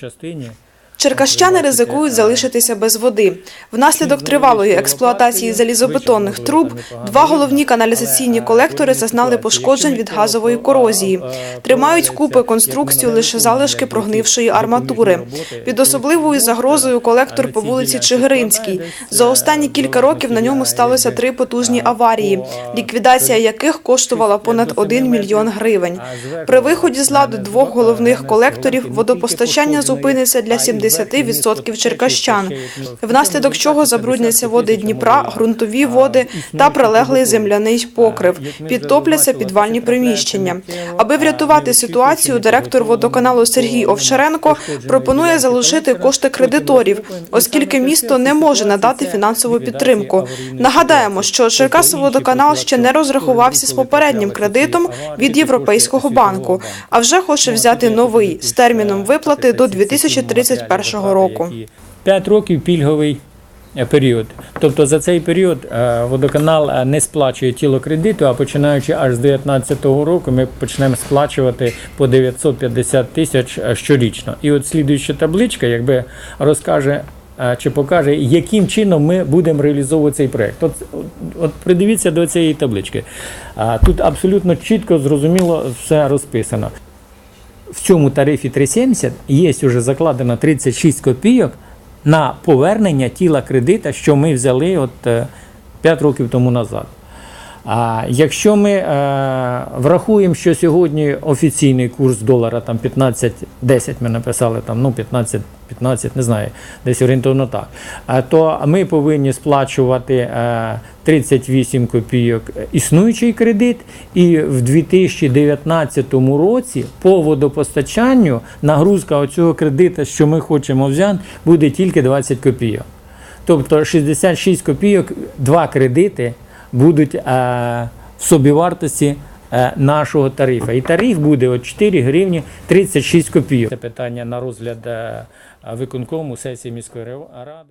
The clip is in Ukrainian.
частині. Черкащани ризикують залишитися без води. Внаслідок тривалої експлуатації залізобетонних труб два головні каналізаційні колектори зазнали пошкоджень від газової корозії. Тримають купи конструкцію лише залишки прогнившої арматури. Під особливою загрозою колектор по вулиці Чигиринській. За останні кілька років на ньому сталося три потужні аварії, ліквідація яких коштувала понад 1 мільйон гривень. При виході з ладу двох головних колекторів водопостачання зупиниться для 70% черкащан, внаслідок чого забрудняться води Дніпра, ґрунтові води та прилеглий земляний покрив, підтопляться підвальні приміщення. Аби врятувати ситуацію, директор водоканалу Сергій Овчаренко пропонує залишити кошти кредиторів, оскільки місто не може надати фінансову підтримку. Нагадаємо, що Черкасоводоканал ще не розрахувався з попереднім кредитом від Європейського банку, а вже хоче взяти новий з терміном виплати до 2031 року. П'ять років пільговий е, період. Тобто за цей період е, водоканал е, не сплачує тіло кредиту, а починаючи аж з 2019 року ми почнемо сплачувати по 950 тисяч щорічно. І от слідуюча табличка, якби розкаже. Чи покаже, яким чином ми будемо реалізовувати цей проект? От, от, от придивіться до цієї таблички. А, Тут абсолютно чітко, зрозуміло все розписано. В цьому тарифі 3,70 є вже закладено 36 копійок на повернення тіла кредита, що ми взяли от 5 років тому назад. А якщо ми е, врахуємо, що сьогодні офіційний курс долара там 15-10, ми написали там, ну 15, 15, не знаю, десь орієнтовно так, а, то ми повинні сплачувати е, 38 копійок існуючий кредит, і в 2019 році по водопостачанню нагрузка оцього кредита, що ми хочемо взяти, буде тільки 20 копійок. Тобто 66 копійок, два кредити будуть е, в собівартості е, нашого тарифу. І тариф буде от 4 гривні 36 копійок. Це питання на розгляд е, виконкому сесії міської ради.